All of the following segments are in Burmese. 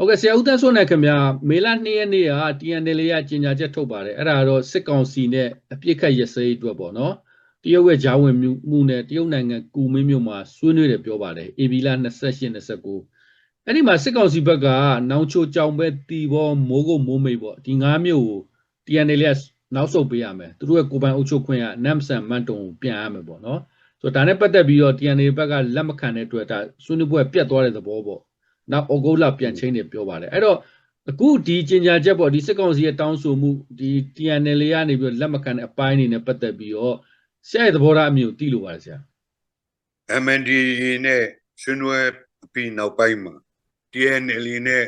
ဟုတ်ကဲ့ဆရာဦးသက်ဆွနဲ့ခင်ဗျာမေလ2ရက်နေ့က TNL ရကြေညာချက်ထုတ်ပါတယ်အဲ့ဒါကတော့စစ်ကောင်စီနဲ့အပြစ်ခတ်ရစဲအတွက်ပေါ့နော်တရုတ်ရဲ့ဂျာဝင်မှုမှုနဲ့တရုတ်နိုင်ငံကူမင်းမြို့မှာဆွေးနွေးတယ်ပြောပါတယ် AB လ28 29အဲ့ဒီမှာစစ်ကောင်စီဘက်ကနောင်ချိုကြောင်ပဲတီဘောမိုးကုတ်မိုးမိတ်ပေါ့ဒီ၅မြို့ကို TNL ရနောက်ဆုတ်ပေးရမယ်သူတို့ရဲ့ကိုယ်ပိုင်အုပ်ချုပ်ခွင့်ကနမ်ဆန်မန်တုံကိုပြန်ရမယ်ပေါ့နော်ဆိုတော့ဒါနဲ့ပတ်သက်ပြီးတော့ TNL ဘက်ကလက်မခံတဲ့အတွက်ဒါဆွေးနွေးပွဲပြတ်သွားတဲ့သဘောပေါ့ နောက်ဩဂုတ်လပြန်ချင်းနေပြောပါတယ်အဲ့တော့အခုဒီကျင်ညာချက်ပေါ့ဒီစစ်ကောင်စီရဲ့တောင်းဆိုမှုဒီ TNL ကနေပြီးတော့လက်မခံတဲ့အပိုင်းအနေနဲ့ပတ်သက်ပြီးတော့ဆရာရဲ့သဘောထားအမျိုးသိလို့ပါတယ်ဆရာ MND နဲ့ဆွေးနွေးပြီးနောက်ပိုင်းမှာ TNL နဲ့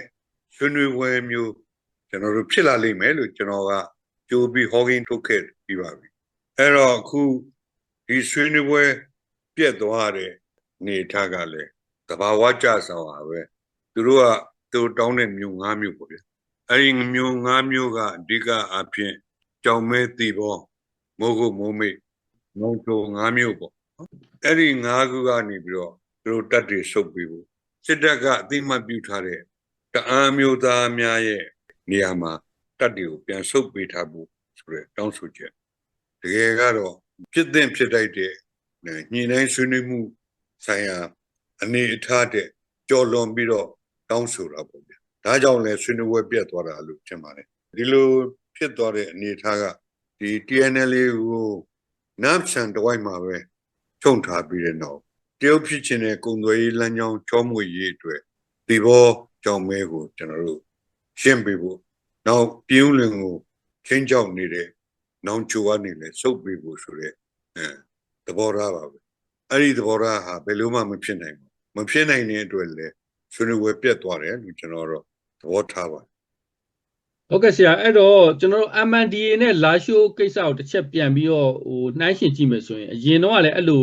ဆွေးနွေးပွဲမျိုးကျွန်တော်တို့ဖြစ်လာလိမ့်မယ်လို့ကျွန်တော်ကကြိုးပြီး hogging ထုတ်ခဲ့ပြီးပါပြီအဲ့တော့အခုဒီဆွေးနွေးပွဲပြတ်သွားတဲ့နေထားကလည်းတဘာဝကြဆောင်ပါပဲ သူတို့ကသူတောင်းတဲ့မျိုး၅မျိုးပေါ့ဗျအဲ့ဒီမျိုး၅မျိုးကအဓိကအဖြစ်ကြောင်မဲတီဘောမိုးကုတ်မိုးမိတ်မုံချို၅မျိုးပေါ့အဲ့ဒီ၅ခုကနေပြီးတော့သူတို့တက်တွေဆုပ်ပြီးဘူးစစ်တပ်ကအသိမှတ်ပြုထားတဲ့တအံမျိုးသားများရဲ့နေရာမှာတက်တွေကိုပြန်ဆုပ်ပေးထားဖို့ဆိုတဲ့တောင်းဆိုချက်တကယ်ကတော့ဖြစ်တဲ့ဖြစ်တိုက်တဲ့ညှိနှိုင်းဆွေးနွေးမှုဆိုင်ရာအနေအထားတဲ့ကြော်လွန်ပြီးတော့ တောင်းဆိုတာပေါ့ဗျာဒါကြောင့်လဲဆွေးနွေးပွဲပြတ်သွားတာလို့ထင်ပါတယ်ဒီလိုဖြစ်သွားတဲ့အနေအထားကဒီ TNL ကိုနမ်ဆန်တဝိုက်မှာပဲဖြုံထားပြီးတဲ့နောက်တရုတ်ဖြစ်ခြင်းတဲ့ကုံသွေးရေးလမ်းကြောင်းချောမွေရေးအတွက်ဒီဘောကြောင်မဲကိုကျွန်တော်တို့ရှင်းပေးဖို့နောက်ပြင်းဦးလင်ကိုချင်းကြောက်နေတဲ့နောင်ချိုကနေလဲစုပ်ပေးဖို့ဆိုတဲ့အဲသဘောထားပါပဲအဲ့ဒီသဘောထားဟာဘယ်လိုမှမဖြစ်နိုင်ဘူးမဖြစ်နိုင်တဲ့အတွက်လဲ ဆွေးနွေးပွဲပြတ်သွားတယ်လို့ကျွန်တော်တော့သဘောထားပါတယ်ဟုတ်ကဲ့ဆရာအဲ့တော့ကျွန်တော်တို့ MNDA နဲ့လာရှိုးကိစ္စကိုတစ်ချက်ပြန်ပြီးတော့ဟိုနှိုင်းရှင်ကြည့်မယ်ဆိုရင်အရင်တော့ကလည်းအဲ့လို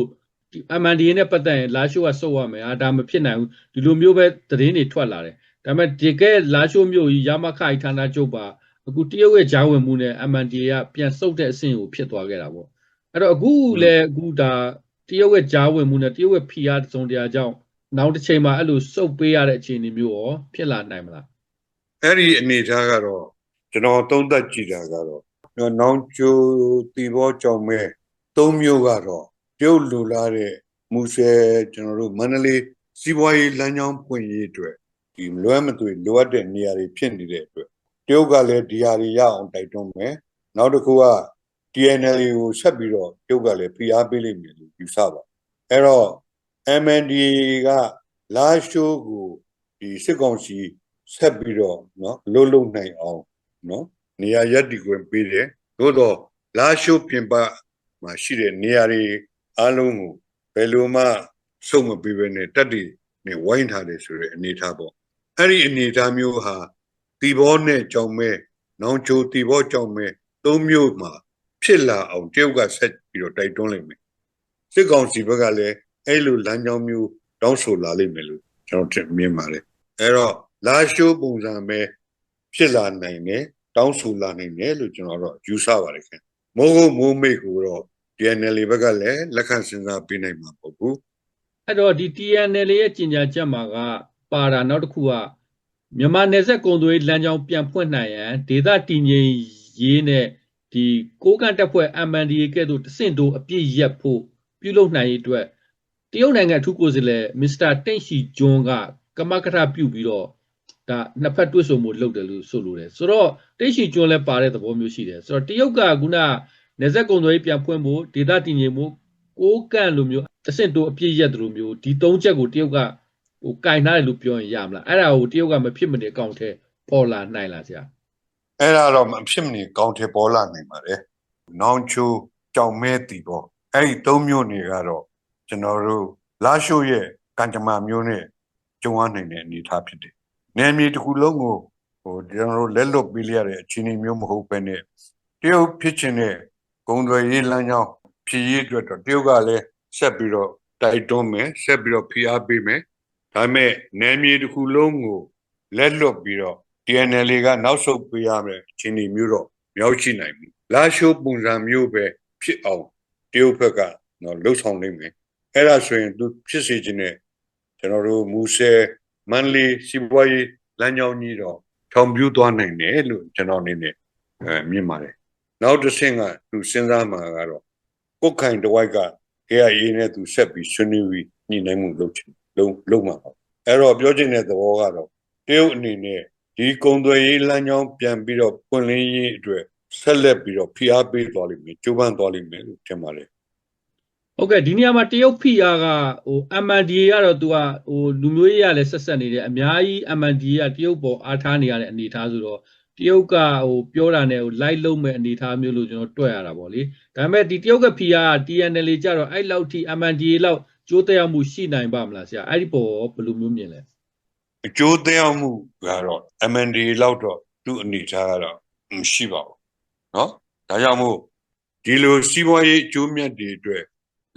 ဒီ MNDA နဲ့ပတ်သက်ရင်လာရှိုးကစုပ်ရမယ်အာဒါမဖြစ်နိုင်ဘူးဒီလိုမျိုးပဲသတင်းတွေထွက်လာတယ်ဒါပေမဲ့ဒီကဲလာရှိုးမျိုးကြီးရမခိုင်ဌာနချုပ်ပါအခုတရုတ်ရဲ့ဂျာဝင်မှုနဲ့ MNDA ကပြန်စုပ်တဲ့အဆင့်ကိုဖြစ်သွားခဲ့တာပေါ့အဲ့တော့အခုလည်းအခုဒါတရုတ်ရဲ့ဂျာဝင်မှုနဲ့တရုတ်ရဲ့ PR သုံးတရားကြောင့် နောက်တစ်ချိန်မှာအဲ့လိုစုပ်ပေးရတဲ့အခြေအနေမျိုးရောဖြစ်လာနိုင်မလားအဲ့ဒီအနေအထားကတော့ကျွန်တော်သုံးသပ်ကြည့်တာကတော့နော်နောင်ကျိုတီဘောကြောင်မဲသုံးမျိုးကတော့ပြုတ်လူလာတဲ့မူဆယ်ကျွန်တော်တို့မန္တလေးစီးပွားရေးလမ်းကြောင်းပွင့်ရေးအတွက်ဒီလွဲမသွေလိုအပ်တဲ့နေရာတွေဖြစ်နေတဲ့အတွက်တရုတ်ကလည်းဒီဟာတွေရအောင်တိုက်တွန်းမယ်နောက်တစ်ခုက TNL ကိုဆက်ပြီးတော့တရုတ်ကလည်းဖိအားပေးလိမ့်မယ်လို့ယူဆပါအဲ့တော့ MNDA ကလာရှိုးကိုဒီစစ်ကောင်စီဆက်ပြီးတော့နော်လှုပ်လှုပ်နိုင်အောင်နော်နေရာရက်တီခွင့်ပေးတယ်သို့တော့လာရှိုးပြင်ပမှာရှိတဲ့နေရာတွေအားလုံးကိုဘယ်လိုမှစုံမပေးဘဲနဲ့တက်တည်နဲ့ဝိုင်းထားတယ်ဆိုတဲ့အနေအထားပေါ့အဲ့ဒီအနေအထားမျိုးဟာတီဘောနဲ့ကြောင်မဲနောင်ချိုတီဘောကြောင်မဲသုံးမျိုးမှာဖြစ်လာအောင်တရုတ်ကဆက်ပြီးတော့တိုက်တွန်းလိုက်မယ်စစ်ကောင်စီဘက်ကလည်း အဲ့လိုလမ်းကြောင်းမျိုးတောင်းဆိုလာလိမ့်မယ်လို့ကျွန်တော်ထင်မြင်ပါတယ်အဲ့တော့လာရှိုးပုံစံပဲဖြစ်လာနိုင်တယ်တောင်းဆိုလာနိုင်တယ်လို့ကျွန်တော်တော့ယူဆပါတယ်ခင်ဗျမိုးကုတ်မိုးမိတ်ကိုတော့ DNL ဘက်ကလည်းလက်ခံစဉ်းစားပေးနိုင်မှာပေါ့ဘူးအဲ့တော့ဒီ TNL ရဲ့ကျင်ညာချက်မှာကပါတာနောက်တစ်ခုကမြန်မာနယ်စပ်ကုန်သွယ်ရေးလမ်းကြောင်းပြန်ဖွင့်နိုင်ရန်ဒေသတည်ငြိမ်ရေးနဲ့ဒီကိုးကန့်တပ်ဖွဲ့ MNDA ကဲ့သို့တဆင့်တိုးအပြည့်ရက်ဖို့ပြုလုပ်နိုင်ရေးအတွက် တရုတ်နိုင်ငံအထူးကိုယ်စားလှယ်မစ္စတာတိန့်ရှီဂျွန်းကကမကထပြုပြီးတော့ဒါနှစ်ဖက်တွဲဆုံမှုလုပ်တယ်လို့ဆိုလိုတယ်ဆိုတော့တိန့်ရှီဂျွန်းလည်းပါတဲ့သဘောမျိုးရှိတယ်ဆိုတော့တရုတ်ကခုနနယ်စပ်ကုန်သွယ်ရေးပြန်ဖွင့်ဖို့ဒေသတည်ငြိမ်မှုကိုးကန့်လိုမျိုးတဆင့်တိုးအပြည့်ရက်တယ်လို့မျိုးဒီသုံးချက်ကိုတရုတ်ကဟိုကင်ထားတယ်လို့ပြောရင်ရမလားအဲ့ဒါကိုတရုတ်ကမဖြစ်မနေအကောင့်ထဲပေါ်လာနိုင်လားဆရာအဲ့ဒါတော့မဖြစ်မနေကောင်းတယ်ပေါ်လာနိုင်ပါတယ်။နောင်ချိုကြောင်မဲတီပေါ့အဲ့ဒီသုံးမျိုးနေကတော့ ကျွန်တော်တို့လာရှိုးရဲ့ကံကြမ္မာမျိုးနဲ့ကြုံရနိုင်တဲ့အနေအထားဖြစ်တယ်။နယ်မြေတစ်ခုလုံးကိုဟိုကျွန်တော်တို့လက်လွတ်ပေးလိုက်ရတဲ့အခြေအနေမျိုးမဟုတ်ဘဲနဲ့တရုတ်ဖြစ်ချင်တဲ့ဂုံတွေရေးလမ်းကြောင်းဖြစ်ရေးအတွက်တော့တရုတ်ကလည်းဆက်ပြီးတော့တိုက်တွန်းမယ်ဆက်ပြီးတော့ဖိအားပေးမယ်ဒါပေမဲ့နယ်မြေတစ်ခုလုံးကိုလက်လွတ်ပြီးတော့ TNL ကနောက်ဆုတ်ပေးရမယ်အချိန်ကြီးမျိုးတော့မရောက်ရှိနိုင်ဘူးလာရှိုးပုံစံမျိုးပဲဖြစ်အောင်တရုတ်ဘက်ကနော်လှုပ်ဆောင်နိုင်မယ် အဲ့ဒါဆိုရင်သူဖြစ်စေခြင်းနဲ့ကျွန်တော်တို့မူဆယ်မန်လီစီပွားရေးလမ်းကြောင်းကြီးတော့ထောင်ပြူသွားနိုင်တယ်လို့ကျွန်တော်အနေနဲ့အဲမြင်ပါတယ်နောက်တစ်ဆင့်ကသူစဉ်းစားမှာကတော့ကိုယ်ခိုင်တစ်ဝိုက်က KIA နဲ့သူဆက်ပြီးဆွေးနွေးပြီးညှိနှိုင်းမှုလုပ်ချင်လုပ်လုပ်မှာပါအဲ့တော့ပြောချင်တဲ့သဘောကတော့တရုတ်အနေနဲ့ဒီကုံသွယ်ရေးလမ်းကြောင်းပြန်ပြီးတော့ပွင့်လင်းရေးအတွက်ဆက်လက်ပြီးတော့ဖိအားပေးသွားလိမ့်မယ်ကြိုးပမ်းသွားလိမ့်မယ်လို့ထင်ပါတယ် ဟုတ်ကဲ့ဒီနေရာမှာတရုတ် PR ကဟို MNDA ကတော့သူကဟိုလူမျိုးရေးရလဲဆက်ဆက်နေတယ်အများကြီး MNDA ကတရုတ်ပေါ်အားထားနေရတဲ့အနေအထားဆိုတော့တရုတ်ကဟိုပြောတာနဲ့ဟို light လုံးမဲ့အနေအထားမျိုးလို့ကျွန်တော်တွေ့ရတာပေါ့လေဒါပေမဲ့ဒီတရုတ်က PR က TNL ကြတော့အဲ့လောက်ထိ MNDA လောက်ကြိုးတက်ရောက်မှုရှိနိုင်ပါမလားဆရာအဲ့ဒီပေါ်ဘယ်လိုမျိုးမြင်လဲ အကျိုးသက်ရောက်မှုကတော့ MND လောက်တော့သူ့အနေထားကတော့မရှိပါဘူးเนาะဒါကြောင့်မို့ဒီလိုစီးပွားရေးအကျိုးမြတ်တွေအတွက်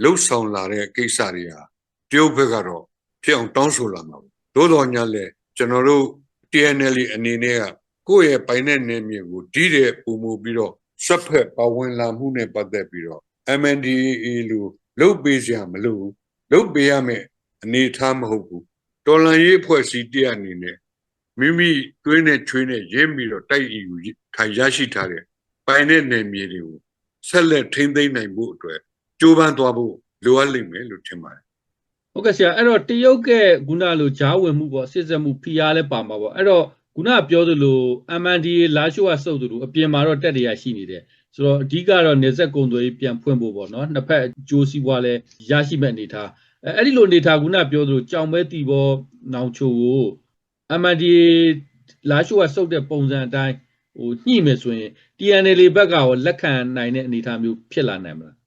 လှုပ်ဆောင်လာတဲ့ကိစ္စတွေဟာတရုတ်ဘက်ကတော့ဖြစ်အောင်တောင်းဆိုလာမှာပေါ့သို့တော်ညာလဲကျွန်တော်တို့ TNL အနေနဲ့ကကိုယ့်ရဲ့ပိုင်တဲ့နယ်မြေကိုဒီတဲ့ပုံမှုပြီးတော့ဆက်ဖက်ပါဝင်လာမှုနဲ့ပတ်သက်ပြီးတော့ MNDAA လို့လှုပ်ပေးစရာမလိုဘူးလှုပ်ပေးရမယ်အနေအထားမဟုတ်ဘူးတော်လန်ရေးအဖွဲ့အစည်းတရအနေနဲ့မိမိတွင်းနဲ့ချွေးနဲ့ရင်းပြီးတော့တိုက်ယူထိုင်ရရှိထားတဲ့ပိုင်တဲ့နယ်မြေတွေကိုဆက်လက်ထိန်းသိမ်းနိုင်ဖို့အတွက် ကြိုးပမ်းသွားဖို့လိုအပ်လိမ့်မယ်လို့ထင်ပါတယ်ဟုတ်ကဲ့ဆရာအဲ့တော့တရုတ်ကခုနလိုဂျားဝင်မှုပေါ့စစ်ဆက်မှု PR လဲပါမှာပေါ့အဲ့တော့ခုနကပြောသလို MNDA လာရှိုးကစုပ်သလိုအပြင်မှာတော့တက်တရားရှိနေတယ်ဆိုတော့အဓိကတော့နေဆက်ကုံသွေးပြန်ဖွင့်ဖို့ပေါ့နော်နှစ်ဖက်အကျိုးစီးပွားလဲရရှိမဲ့အနေထားအဲအဲ့ဒီလိုအနေထားခုနကပြောသလိုကြောင်မဲတီဘောနောင်ချိုကို MNDA လာရှိုးကစုပ်တဲ့ပုံစံအတိုင်းဟိုညှိမယ်ဆိုရင် TNL ဘက်ကရောလက်ခံနိုင်တဲ့အနေထားမျိုးဖြစ်လာနိုင်မလား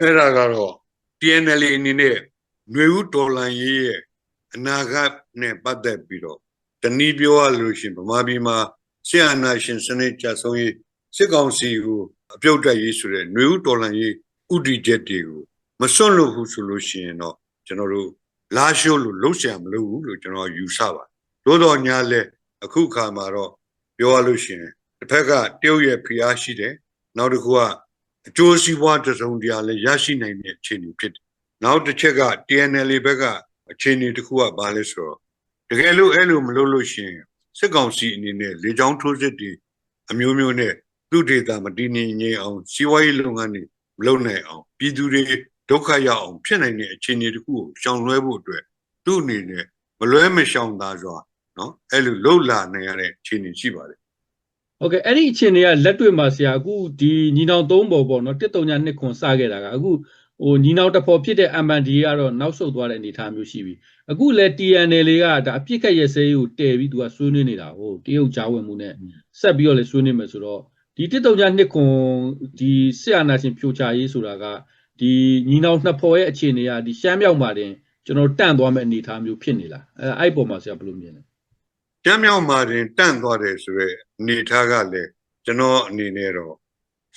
အဲ့ဒါကတော့ TNL အနေနဲ့ຫນွေဦးတော်လန်ရေးရဲ့အနာဂတ်နဲ့ပတ်သက်ပြီးတော့တနည်းပြောရလို့ရှိရင်ဗမာပြည်မှာဆရာနာရှင်စနစ်ကြဆုံးရေးစစ်ကောင်စီကိုအပြုတ်တက်ရေးဆိုတဲ့ຫນွေဦးတော်လန်ရေးဥတီချက်တွေကိုမစွန့်လို့ဘူးဆိုလို့ရှိရင်တော့ကျွန်တော်တို့လာရှိုးလို့လှုပ်ရှားမလို့ဘူးလို့ကျွန်တော်ယူဆပါတယ်သို့တော်ညာလဲအခုခါမှာတော့ပြောရလို့ရှိရင်တစ်ဖက်ကတရုတ်ရဲ့ဖိအားရှိတယ်နောက်တစ်ခုက အကျိုးစီးပွားတစ်စုံတရာလည်းရရှိနိုင်တဲ့အခြေအနေဖြစ်တယ်နောက်တစ်ချက်က TNL ဘက်ကအခြေအနေတစ်ခုကဘာလဲဆိုတော့တကယ်လို့အဲ့လိုမလုပ်လို့ရှိရင်စစ်ကောင်စီအနေနဲ့လေကြောင်းထိုးစစ်တွေအမျိုးမျိုးနဲ့သူ့ဒေတာမတည်ငြိမ်ငြိမ်အောင်စီးပွားရေးလုပ်ငန်းတွေမလုပ်နိုင်အောင်ပြည်သူတွေဒုက္ခရောက်အောင်ဖြစ်နိုင်တဲ့အခြေအနေတစ်ခုကိုရှောင်လွှဲဖို့အတွက်သူ့အနေနဲ့မလွဲမရှောင်သာစွာနော်အဲ့လိုလှုပ်လာနိုင်ရတဲ့အခြေအနေရှိပါတယ် ဟုတ်ကဲ့အဲ့ဒီအခြေအနေကလက်တွေ့မှာဆရာအခုဒီညီနောင်သုံးပေါ်ပေါ့နော်တစ်တုံညာနှစ်ခွန်စခဲ့တာကအခုဟိုညီနောင်တစ်ဖော်ဖြစ်တဲ့ MND ကတော့နောက်ဆုတ်သွားတဲ့အနေအထားမျိုးရှိပြီအခုလဲ TNL လေးကဒါအပြစ်ခက်ရစဲကိုတည်ပြီးသူကဆွေးနွေးနေတာဟိုတရုတ်ကြားဝင်မှုနဲ့ဆက်ပြီးတော့လဲဆွေးနွေးမယ်ဆိုတော့ဒီတစ်တုံညာနှစ်ခွန်ဒီစစ်အာဏာရှင်ဖြိုချရေးဆိုတာကဒီညီနောင်နှစ်ဖော်ရဲ့အခြေအနေကဒီရှမ်းမြောက်မှာတင်ကျွန်တော်တန့်သွားမဲ့အနေအထားမျိုးဖြစ်နေလားအဲအဲ့ပေါ်မှာဆရာဘယ်လိုမြင်လဲ ကျမ်းမြောက်မှာတင်တန့်သွားတယ်ဆိုရဲအနေထားကလည်းကျွန်တော်အနေနဲ့တော့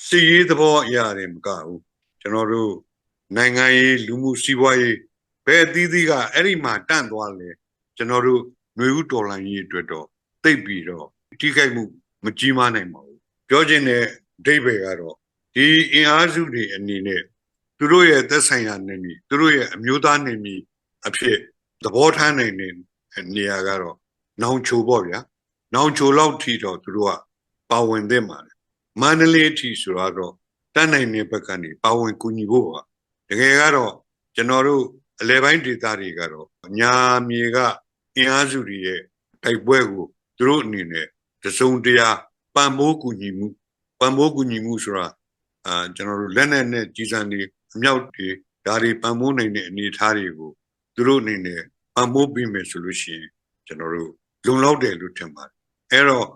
စီရေးသဘောအရာတွေမကဘူးကျွန်တော်တို့နိုင်ငံရေးလူမှုစီးပွားရေးဘယ်အသီးသီးကအဲ့ဒီမှာတန့်သွားလဲကျွန်တော်တို့ຫນွေဥတော်လှန်ရေးအတွက်တော့သိပ်ပြီးတော့ထိခိုက်မှုမကြီးမားနိုင်ပါဘူးပြောချင်တဲ့အဓိပ္ပာယ်ကတော့ဒီအင်အားစုတွေအနေနဲ့သူတို့ရဲ့သက်ဆိုင်ရာနေမည်သူတို့ရဲ့အမျိုးသားနေမည်အဖြစ်သဘောထားနိုင်တဲ့နေရာကတော့ နောင်ချိုပေါ့ဗျာနောင်ချိုလောက်ထိတော့သူတို့ကပါဝင်သင့်ပါတယ်မန္တလေးအထိဆိုတော့တန်းနိုင်တဲ့ဘက်ကနေပါဝင်ကူညီဖို့ပါတကယ်ကတော့ကျွန်တော်တို့အလဲပိုင်းဒေသတွေကတော့ညာမြေကအင်အားစုတွေရဲ့တိုက်ပွဲကိုသူတို့အနေနဲ့တစုံတရာပံ့ပိုးကူညီမှုပံ့ပိုးကူညီမှုဆိုတာအာကျွန်တော်တို့လက်နက်နဲ့ကြီးစံတွေအမြောက်တွေဒါတွေပံ့ပိုးနိုင်တဲ့အနေအထားတွေကိုသူတို့အနေနဲ့ပံ့ပိုးပေးမယ်ဆိုလို့ရှိရင်ကျွန်တော်တို့ လုံလောက်တယ်လို့ထင်ပါတယ်အဲ့တော့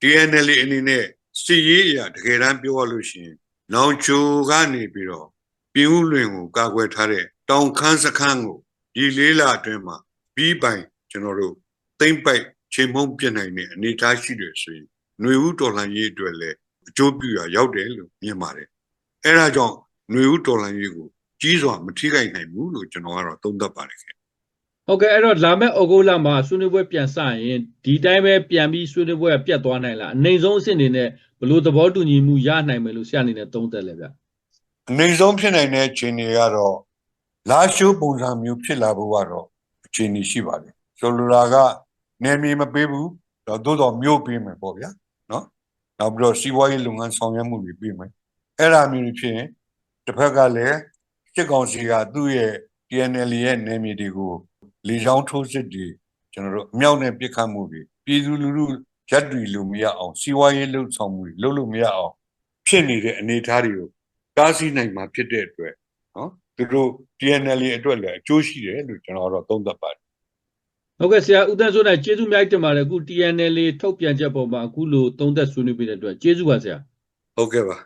DNL အနေနဲ့စီရေးအရာတကယ်တမ်းပြောရလို့ရှိရင်နောင်ချိုကနေပြီးတော့ပြည်ဦးလွင်ကိုကာကွယ်ထားတဲ့တောင်ခမ်းစခန်းကိုဒီလေးလအတွင်းမှာပြီးပိုင်ကျွန်တော်တို့သိမ့်ပိုက်ချိန်မုံပြစ်နိုင်တဲ့အနေအထားရှိတယ်ဆိုရင်ຫນွေဦးတော်လှန်ရေးအတွက်လည်းအကျိုးပြုရရောက်တယ်လို့မြင်ပါတယ်အဲ့ဒါကြောင့်ຫນွေဦးတော်လှန်ရေးကိုကြီးစွာမထိခိုက်နိုင်ဘူးလို့ကျွန်တော်ကတော့သုံးသပ်ပါတယ်ခင် ဟုတ်ကဲ့အဲ့တော့လာမယ့်ဩဂုတ်လမှာဆွေးနွေးပွဲပြန်စရင်ဒီတိုင်းပဲပြန်ပြီးဆွေးနွေးပွဲကပြတ်သွားနိုင်လားအနိုင်ဆုံးအဆင့်အနေနဲ့ဘယ်လိုသဘောတူညီမှုရနိုင်မယ်လို့ဆရာအနေနဲ့သုံးသပ်လဲဗျအနေဆုံးဖြစ်နိုင်တဲ့အခြေအနေကတော့လာရှိုးပုံစံမျိုးဖြစ်လာဖို့ကတော့အခြေအနေရှိပါတယ်ဆိုလိုတာကနယ်မြေမပေးဘူးတော့သို့တော်မြို့ပေးမယ်ပေါ့ဗျာနော်နောက်ပြီးတော့စီးပွားရေးလုပ်ငန်းဆောင်ရွက်မှုတွေပေးမယ်အဲ့ဒါမျိုးတွေဖြစ်ရင်တစ်ဖက်ကလည်းစစ်ကောင်စီကသူ့ရဲ့ TNL ရဲ့နယ်မြေတွေကို လေကြောင်းထိုးစစ်တွေကျွန်တော်တို့အမြောက်နဲ့ပစ်ခတ်မှုတွေပြည်သူလူထုရက်တွေလို့မရအောင်စီးပွားရေးလှုပ်ဆောင်မှုတွေလုပ်လို့မရအောင်ဖြစ်နေတဲ့အနေအထားတွေကိုတားဆီးနိုင်မှာဖြစ်တဲ့အတွက်နော်သူတို့ TNL အတွက်လည်းအကျိုးရှိတယ်လို့ကျွန်တော်တော့သုံးသပ်ပါတယ်ဟုတ်ကဲ့ဆရာဦးသန်းစိုးနိုင်ကျေးဇူးအများကြီးတင်ပါတယ်အခု TNL ထုတ်ပြန်ချက်ပေါ်မှာအခုလိုသုံးသက်ဆွေးနွေးပေးတဲ့အတွက်ကျေးဇူးပါဆရာဟုတ်ကဲ့ပါ